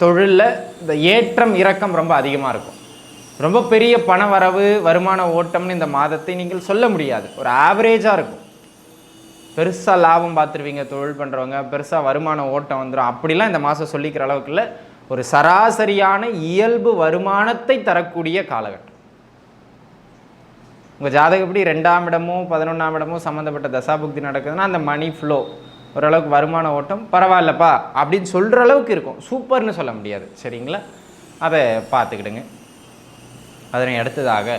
தொழிலில் இந்த ஏற்றம் இறக்கம் ரொம்ப அதிகமாக இருக்கும். ரொம்ப பெரிய பண வரவு வருமான ஓட்டம்னு இந்த மாதத்தை நீங்கள் சொல்ல முடியாது. ஒரு ஆவரேஜாக இருக்கும். பெருசாக லாபம் பார்த்துருவீங்க தொழில் பண்ணுறவங்க பெருசாக வருமான ஓட்டம் வந்துடும் அப்படிலாம் இந்த மாதம் சொல்லிக்கிற அளவுக்கு இல்லை. ஒரு சராசரியான இயல்பு வருமானத்தை தரக்கூடிய காலகட்டம். உங்கள் ஜாதகப்படி ரெண்டாம் இடமோ பதினொன்றாம் இடமோ சம்மந்தப்பட்ட தசாபுக்தி நடக்குதுன்னா அந்த மணி ஃப்ளோ ஓரளவுக்கு வருமான ஓட்டம் பரவாயில்லப்பா அப்படின்னு சொல்கிற அளவுக்கு இருக்கும். சூப்பர்னு சொல்ல முடியாது. சரிங்களா? அதை பார்த்துக்கிடுங்க. அதனை அடுத்ததாக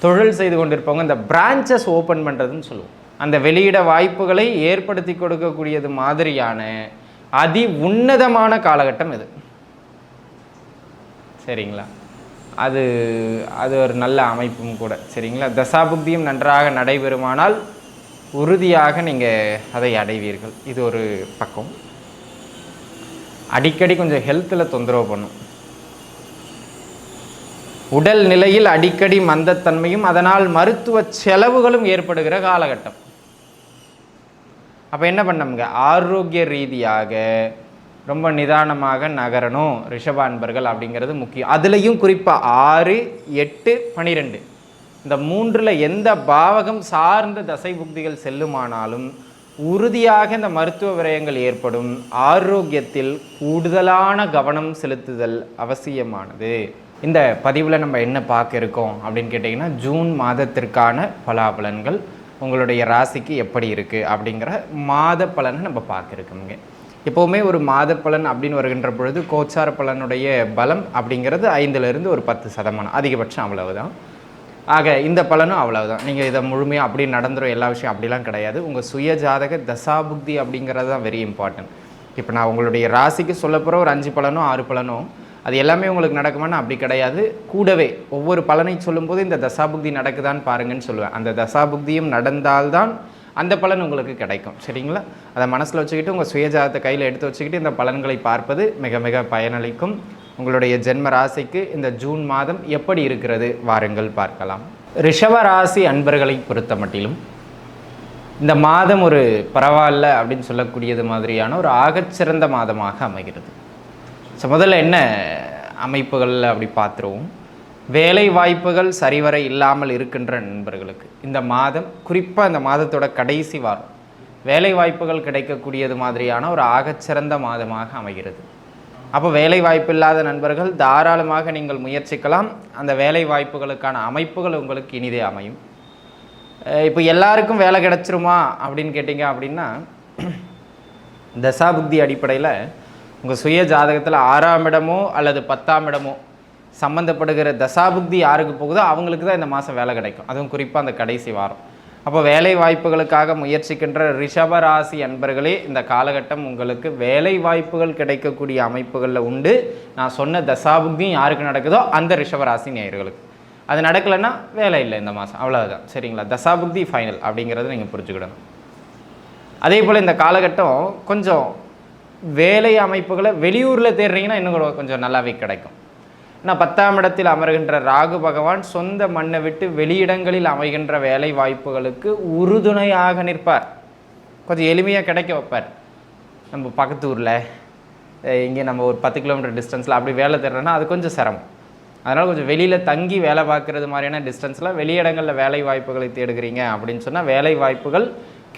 தொழில் செய்து கொண்டிருப்பவங்க இந்த பிரான்ச்சஸ் ஓப்பன் பண்ணுறதுன்னு சொல்லுவோம். அந்த வெளியிட வாய்ப்புகளை ஏற்படுத்தி கொடுக்கக்கூடியது மாதிரியான அதி உன்னதமான காலகட்டம் இது. சரிங்களா? அது அது ஒரு நல்ல அமைப்பும் கூட. சரிங்களா? தசாபுக்தியும் நன்றாக நடைபெறுமானால் உறுதியாக நீங்கள் அதை அடைவீர்கள். இது ஒரு பக்கம் அடிக்கடி கொஞ்சம் ஹெல்த்தில் தொந்தரவு பண்ணும். உடல் நிலையில் அடிக்கடி மந்தத்தன்மையும் அதனால் மருத்துவ செலவுகளும் ஏற்படுகிற காலகட்டம். அப்போ என்ன பண்ணமுங்க? ஆரோக்கிய ரீதியாக ரொம்ப நிதானமாக நகரணும் ரிஷபான்பர்கள் அப்படிங்கிறது முக்கியம். அதுலேயும் குறிப்பாக ஆறு எட்டு பனிரெண்டு. இந்த மூன்றில் எந்த பாவகம் சார்ந்த தசை புக்திகள் செல்லுமானாலும் உறுதியாக இந்த மருத்துவ விரயங்கள் ஏற்படும். ஆரோக்கியத்தில் கூடுதலான கவனம் செலுத்துதல் அவசியமானது. இந்த பதிவில் நம்ம என்ன பார்க்க இருக்கோம் அப்படின்னு கேட்டிங்கன்னா ஜூன் மாதத்திற்கான பலாபலன்கள் உங்களுடைய ராசிக்கு எப்படி இருக்குது அப்படிங்கிற மாத பலனை நம்ம பார்க்க இருக்கோங்க எப்போவுமே ஒரு மாத பலன் அப்படின்னு வருகின்ற பொழுது கோச்சார பலனுடைய பலம் அப்படிங்கிறது ஐந்துலேருந்து ஒரு பத்து சதமானம். அதிகபட்சம் அவ்வளவுதான். ஆக இந்த பலனும் அவ்வளவுதான். நீங்கள் இதை முழுமையாக அப்படி நடந்துடும் எல்லா விஷயம் அப்படிலாம் கிடையாது. உங்கள் சுய ஜாதக தசாபுக்தி அப்படிங்கிறது தான் வெரி இம்பார்ட்டன்ட் இப்போ நான் உங்களுடைய ராசிக்கு சொல்ல போகிற ஒரு அஞ்சு பலனோ ஆறு பலனோ அது எல்லாமே உங்களுக்கு நடக்குமானா அப்படி கிடையாது. கூடவே ஒவ்வொரு பலனை சொல்லும்போது இந்த தசாபுக்தி நடக்குதான்னு பாருங்கன்னு சொல்லுவேன். அந்த தசாபுக்தியும் நடந்தால்தான் அந்த பலன் உங்களுக்கு கிடைக்கும். சரிங்களா? அதை மனசில் வச்சுக்கிட்டு உங்கள் சுயஜாதத்தை கையில் எடுத்து வச்சுக்கிட்டு இந்த பலன்களை பார்ப்பது மிக மிக பயனளிக்கும். உங்களுடைய ஜென்ம ராசிக்கு இந்த ஜூன் மாதம் எப்படி இருக்கிறது வாருங்கள் பார்க்கலாம். ரிஷவ ராசி அன்பர்களை பொறுத்த மட்டிலும் இந்த மாதம் ஒரு பரவாயில்ல அப்படின்னு சொல்லக்கூடியது மாதிரியான ஒரு ஆகச்சிறந்த மாதமாக அமைகிறது. ஸோ முதல்ல என்ன அமைப்புகள் அப்படி பார்த்துருவோம். வேலை வாய்ப்புகள் சரிவர இல்லாமல் இருக்கின்ற நண்பர்களுக்கு இந்த மாதம் குறிப்பாக இந்த மாதத்தோட கடைசி வாரம் வேலை வாய்ப்புகள் கிடைக்கக்கூடியது மாதிரியான ஒரு ஆகச்சிறந்த மாதமாக அமைகிறது. அப்போ வேலை வாய்ப்பு இல்லாத நண்பர்கள் தாராளமாக நீங்கள் முயற்சிக்கலாம். அந்த வேலை வாய்ப்புகளுக்கான அமைப்புகள் உங்களுக்கு இனிதே அமையும். இப்போ எல்லாருக்கும் வேலை கிடைச்சிருமா அப்படின்னு கேட்டிங்க அப்படின்னா தசாபுக்தி அடிப்படையில் உங்கள் சுய ஜாதகத்தில் ஆறாம் இடமோ அல்லது பத்தாம் இடமோ சம்மந்தப்படுகிற தசாபுக்தி யாருக்கு போகுதோ அவங்களுக்கு தான் இந்த மாதம் வேலை கிடைக்கும். அதுவும் குறிப்பாக அந்த கடைசி வாரம். அப்போ வேலை வாய்ப்புகளுக்காக முயற்சிக்கின்ற ரிஷபராசி அன்பர்களே இந்த காலகட்டம் உங்களுக்கு வேலை வாய்ப்புகள் கிடைக்கக்கூடிய அமைப்புகளில் உண்டு. நான் சொன்ன தசாபுக்தியும் யாருக்கு நடக்குதோ அந்த ரிஷபராசி நேயர்களுக்கு. அது நடக்கலைன்னா வேலை இல்லை இந்த மாதம் அவ்வளோதான் சரிங்களா? தசாபுக்தி ஃபைனல் அப்படிங்கிறத நீங்கள் புரிஞ்சுக்கிடணும். அதே போல் இந்த காலகட்டம் கொஞ்சம் வேலை அமைப்புகளை வெளியூரில் தேடுறீங்கன்னா இன்னும் கூட கொஞ்சம் நல்லாவே கிடைக்கும். நான் பத்தாம் இடத்தில் அமர்கின்ற ராகு பகவான் சொந்த மண்ணை விட்டு வெளியிடங்களில் அமைகின்ற வேலை வாய்ப்புகளுக்கு உறுதுணையாக நிற்பார். கொஞ்சம் எளிமையாக கிடைக்க வைப்பார். நம்ம பக்கத்து ஊரில் இங்கே நம்ம ஒரு பத்து கிலோமீட்டர் டிஸ்டன்ஸில் அப்படி வேலை தேடுறோன்னா அது கொஞ்சம் சிரமம். அதனால் கொஞ்சம் வெளியில் தங்கி வேலை பார்க்குறது மாதிரியான டிஸ்டன்ஸில் வெளியிடங்களில் வேலை வாய்ப்புகளை தேடுகிறீங்க அப்படின்னு சொன்னால் வேலை வாய்ப்புகள்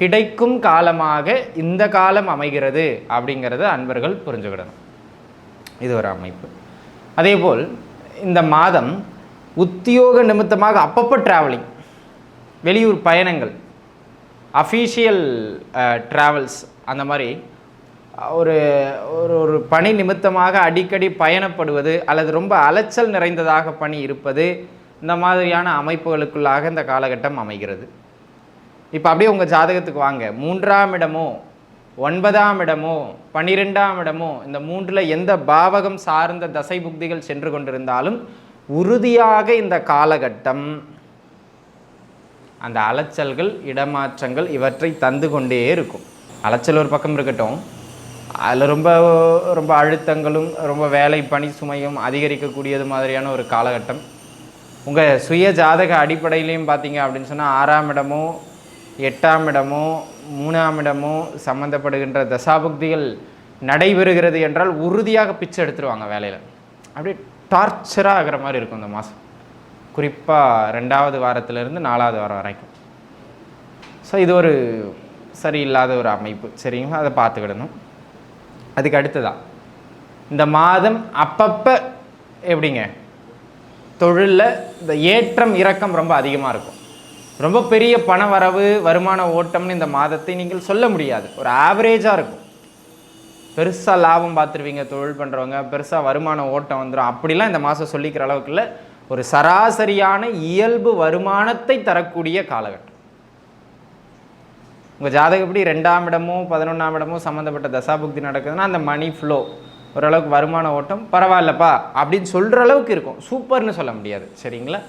கிடைக்கும் காலமாக இந்த காலம் அமைகிறது அப்படிங்கிறத அன்பர்கள் புரிஞ்சுக்கிடணும். இது ஒரு அமைப்பு. அதேபோல் இந்த மாதம் உத்தியோக நிமித்தமாக அப்பப்போ ட்ராவலிங் வெளியூர் பயணங்கள் அஃபீஷியல் ட்ராவல்ஸ் அந்த மாதிரி ஒரு ஒரு ஒரு பணி நிமித்தமாக அடிக்கடி பயணப்படுவது அல்லது ரொம்ப அலைச்சல் நிறைந்ததாக பணி இருப்பது இந்த மாதிரியான அமைப்புகளுக்குள்ளாக இந்த காலகட்டம் அமைகிறது. இப்போ அப்படியே உங்கள் ஜாதகத்துக்கு வாங்க. மூன்றாம் இடமோ ஒன்பதாம் இடமோ பன்னிரெண்டாம் இடமோ இந்த மூன்றில் எந்த பாவகம் சார்ந்த தசை புக்திகள் சென்று கொண்டிருந்தாலும் உறுதியாக இந்த காலகட்டம் அந்த அலைச்சல்கள் இடமாற்றங்கள் இவற்றை தந்து கொண்டே இருக்கும். அலைச்சல் ஒரு பக்கம் இருக்கட்டும். அதில் ரொம்ப ரொம்ப அழுத்தங்களும் ரொம்ப வேலை பணி சுமையும் அதிகரிக்கக்கூடியது மாதிரியான ஒரு காலகட்டம். உங்கள் சுய ஜாதக அடிப்படையிலையும் பார்த்தீங்க அப்படின்னு சொன்னால் ஆறாம் இடமோ எட்டாம் இடமோ மூணாம் இடமோ சம்மந்தப்படுகின்ற தசாபுக்திகள் நடைபெறுகிறது என்றால் உறுதியாக பிச்சை எடுத்துருவாங்க வேலையில். அப்படியே டார்ச்சராக ஆகிற மாதிரி இருக்கும் இந்த மாதம் குறிப்பாக ரெண்டாவது வாரத்திலேருந்து நாலாவது வாரம் வரைக்கும். ஸோ இது ஒரு சரியில்லாத ஒரு அமைப்பு சரிங்களா? அதை பார்த்துக்கிடணும். அதுக்கு அடுத்ததான் இந்த மாதம் அப்பப்போ எப்படிங்க? தொழிலில் இந்த ஏற்றம் இறக்கம் ரொம்ப அதிகமாக இருக்கும். ரொம்ப பெரிய பண வரவு வருமான ஓட்டம்னு இந்த மாதத்தை நீங்கள் சொல்ல முடியாது. ஒரு ஆவரேஜாக இருக்கும். பெருசாக லாபம் பார்த்துருவீங்க தொழில் பண்ணுறவங்க பெருசாக வருமான ஓட்டம் வந்துடும் அப்படிலாம் இந்த மாதம் சொல்லிக்கிற அளவுக்கு இல்லை. ஒரு சராசரியான இயல்பு வருமானத்தை தரக்கூடிய காலகட்டம். உங்கள் ஜாதகப்படி ரெண்டாம் இடமோ பதினொன்றாம் இடமோ சம்மந்தப்பட்ட தசாபுக்தி நடக்குதுன்னா அந்த மணி ஃப்ளோ ஓரளவுக்கு வருமான ஓட்டம் பரவாயில்லப்பா அப்படின்னு சொல்கிற அளவுக்கு இருக்கும். சூப்பர்னு சொல்ல முடியாது. சரிங்களா?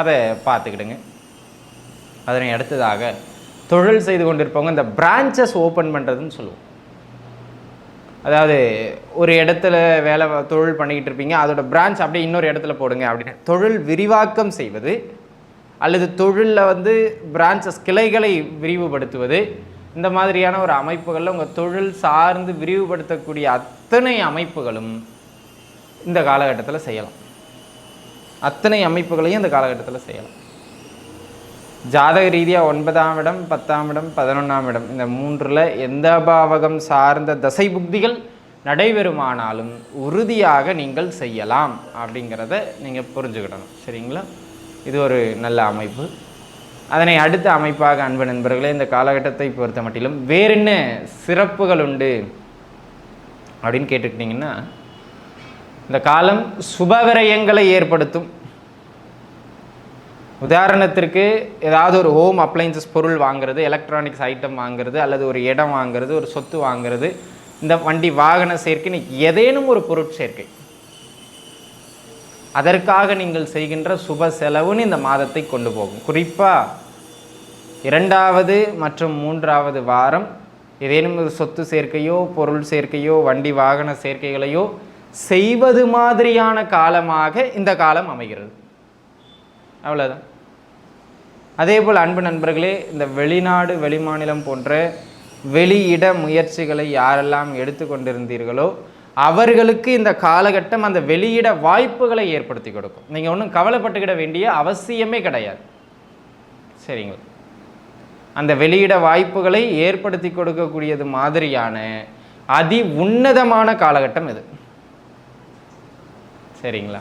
அதை பார்த்துக்கிடுங்க. அதனை அடுத்ததாக தொழில் செய்து கொண்டிருப்பவங்க இந்த பிரான்ச்சஸ் ஓப்பன் பண்ணுறதுன்னு சொல்லுவோம். அதாவது ஒரு இடத்துல வேலை தொழில் பண்ணிக்கிட்டு இருப்பீங்க அதோட பிரான்ச் அப்படியே இன்னொரு இடத்துல போடுங்க அப்படின்னு. தொழில் விரிவாக்கம் செய்வது அல்லது தொழிலில் வந்து பிரான்ச்சஸ் கிளைகளை விரிவுபடுத்துவது இந்த மாதிரியான ஒரு அமைப்புகளில் உங்கள் தொழில் சார்ந்து விரிவுபடுத்தக்கூடிய அத்தனை அமைப்புகளும் இந்த காலகட்டத்தில் செய்யலாம். அத்தனை அமைப்புகளையும் இந்த காலகட்டத்தில் செய்யலாம். ஜாதக ரீதியாக ஒன்பதாம் இடம் பத்தாம் இடம் பதினொன்றாம் இடம். இந்த மூன்றில் எந்த பாவகம் சார்ந்த தசை புக்திகள் நடைபெறுமானாலும் உறுதியாக நீங்கள் செய்யலாம் அப்படிங்கிறத நீங்கள் புரிஞ்சுக்கிடணும். சரிங்களா? இது ஒரு நல்ல அமைப்பு. அதனை அடுத்த அமைப்பாக அன்பு நண்பர்களே இந்த காலகட்டத்தை பொறுத்த மட்டிலும் வேறு என்ன சிறப்புகள் உண்டு அப்படின்னு கேட்டுக்கிட்டிங்கன்னா இந்த காலம் சுபவிரயங்களை ஏற்படுத்தும். உதாரணத்திற்கு ஏதாவது ஒரு ஹோம் அப்ளைன்சஸ் பொருள் வாங்குறது எலக்ட்ரானிக்ஸ் ஐட்டம் வாங்குறது அல்லது ஒரு இடம் வாங்குறது ஒரு சொத்து வாங்குறது இந்த வண்டி வாகன சேர்க்கை ஏதேனும் ஒரு பொருட்சேர்க்கை அதற்காக நீங்கள் செய்கின்ற சுப செலவுன்னு இந்த மாதத்தை கொண்டு போகும். குறிப்பாக இரண்டாவது மற்றும் மூன்றாவது வாரம் ஏதேனும் ஒரு சொத்து சேர்க்கையோ பொருள் சேர்க்கையோ வண்டி வாகன சேர்க்கைகளையோ செய்வது மாதிரியான காலமாக இந்த காலம் அமைகிறது. அவ்வளோதான் அதே போல் அன்பு நண்பர்களே இந்த வெளிநாடு வெளிமாநிலம் போன்ற வெளியிட முயற்சிகளை யாரெல்லாம் எடுத்துக்கொண்டிருந்தீர்களோ அவர்களுக்கு இந்த காலகட்டம் அந்த வெளியிட வாய்ப்புகளை ஏற்படுத்தி கொடுக்கும். நீங்கள் ஒன்றும் கவலைப்பட்டுக்கிட வேண்டிய அவசியமே கிடையாது. சரிங்களா அந்த வெளியிட வாய்ப்புகளை ஏற்படுத்தி கொடுக்கக்கூடியது மாதிரியான அதி உன்னதமான காலகட்டம் இது. சரிங்களா?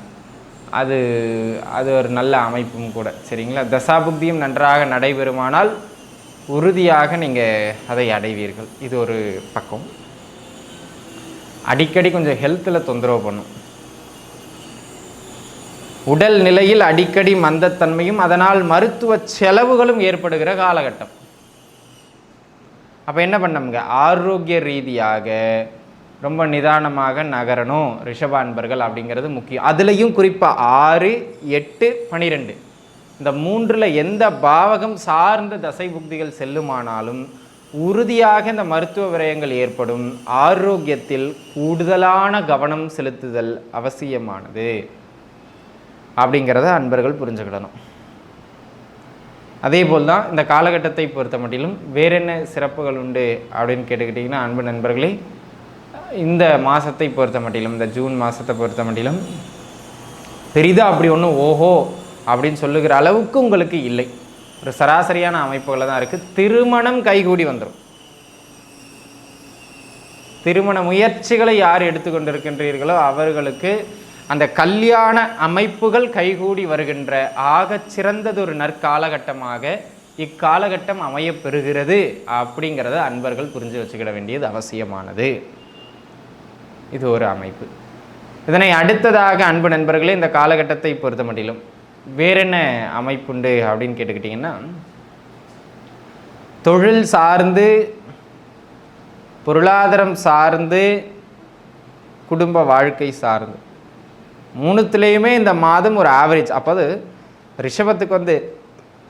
அது அது ஒரு நல்ல அமைப்பும் கூட. சரிங்களா? தசாபுக்தியும் நன்றாக நடைபெறுமானால் உறுதியாக நீங்கள் அதை அடைவீர்கள். இது ஒரு பக்கம். அடிக்கடி கொஞ்சம் ஹெல்த்தில் தொந்தரவு பண்ணும். உடல் நிலையில் அடிக்கடி மந்தத்தன்மையும் அதனால் மருத்துவ செலவுகளும் ஏற்படுகிற காலகட்டம். அப்போ என்ன பண்ணோம்ங்க? ஆரோக்கிய ரீதியாக ரொம்ப நிதானமாக நகரணும் ரிஷபான்பர்கள் அப்படிங்கிறது முக்கியம். அதுலேயும் குறிப்பாக ஆறு எட்டு பனிரெண்டு. இந்த மூன்றில் எந்த பாவகம் சார்ந்த தசை புக்திகள் செல்லுமானாலும் உறுதியாக இந்த மருத்துவ விரயங்கள் ஏற்படும். ஆரோக்கியத்தில் கூடுதலான கவனம் செலுத்துதல் அவசியமானது. அப்படிங்கிறத அன்பர்கள் புரிஞ்சுக்கிடணும். அதே போல் தான் இந்த காலகட்டத்தை பொறுத்த மட்டிலும் வேறென்ன சிறப்புகள் உண்டு அப்படின்னு கேட்டுக்கிட்டிங்கன்னா அன்பு நண்பர்களே இந்த மாதத்தை பொறுத்த மட்டிலும் இந்த ஜூன் மாதத்தை பொறுத்த மட்டிலும் பெரிதாக அப்படி ஒன்றும் ஓஹோ அப்படின்னு சொல்லுகிற அளவுக்கு உங்களுக்கு இல்லை. ஒரு சராசரியான அமைப்புகளை தான் இருக்குது திருமணம் கைகூடி வந்துடும் திருமண முயற்சிகளை யார் எடுத்துக்கொண்டிருக்கின்றீர்களோ அவர்களுக்கு அந்த கல்யாண அமைப்புகள் கைகூடி வருகின்ற ஆகச் சிறந்ததொரு நற்காலகட்டமாக இக்காலகட்டம் அமையப்பெறுகிறது அப்படிங்கிறத அன்பர்கள் புரிஞ்சு வச்சுக்கிட வேண்டியது அவசியமானது. இது ஒரு அமைப்பு. இதனை அடுத்ததாக அன்பு நண்பர்களே இந்த காலகட்டத்தை பொறுத்த மட்டிலும் வேற என்ன அமைப்புண்டு அப்படின்னு கேட்டுக்கிட்டிங்கன்னா தொழில் சார்ந்து பொருளாதாரம் சார்ந்து குடும்ப வாழ்க்கை சார்ந்து மூணுத்துலேயுமே இந்த மாதம் ஒரு ஆவரேஜ் அப்போது ரிஷபத்துக்கு வந்து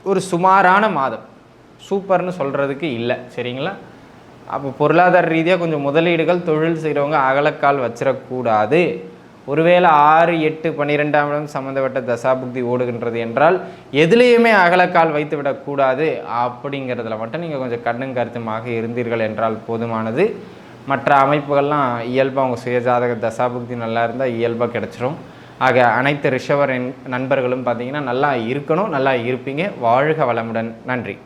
ஒரு சுமாரான மாதம். சூப்பர்னு சொல்கிறதுக்கு இல்லை சரிங்களா? அப்போ பொருளாதார ரீதியாக கொஞ்சம் முதலீடுகள் தொழில் செய்கிறவங்க அகலக்கால் வச்சிடக்கூடாது ஒருவேளை ஆறு எட்டு பன்னிரெண்டாம் இடம் சம்மந்தப்பட்ட தசாபுக்தி ஓடுகின்றது என்றால் எதுலேயுமே அகலக்கால் வைத்து விடக்கூடாது அப்படிங்கிறதுல மட்டும் நீங்கள் கொஞ்சம் கண்ணும் கருத்துமாக இருந்தீர்கள் என்றால் போதுமானது. மற்ற அமைப்புகள்லாம் இயல்பாக அவங்க சுயஜாதக தசாபுக்தி நல்லா இருந்தால் இயல்பாக கிடச்சிரும். ஆக அனைத்து ரிஷவர் நண்பர்களும் பார்த்தீங்கன்னா நல்லா இருக்கணும் நல்லா இருப்பீங்க. வாழ்க வளமுடன். நன்றி.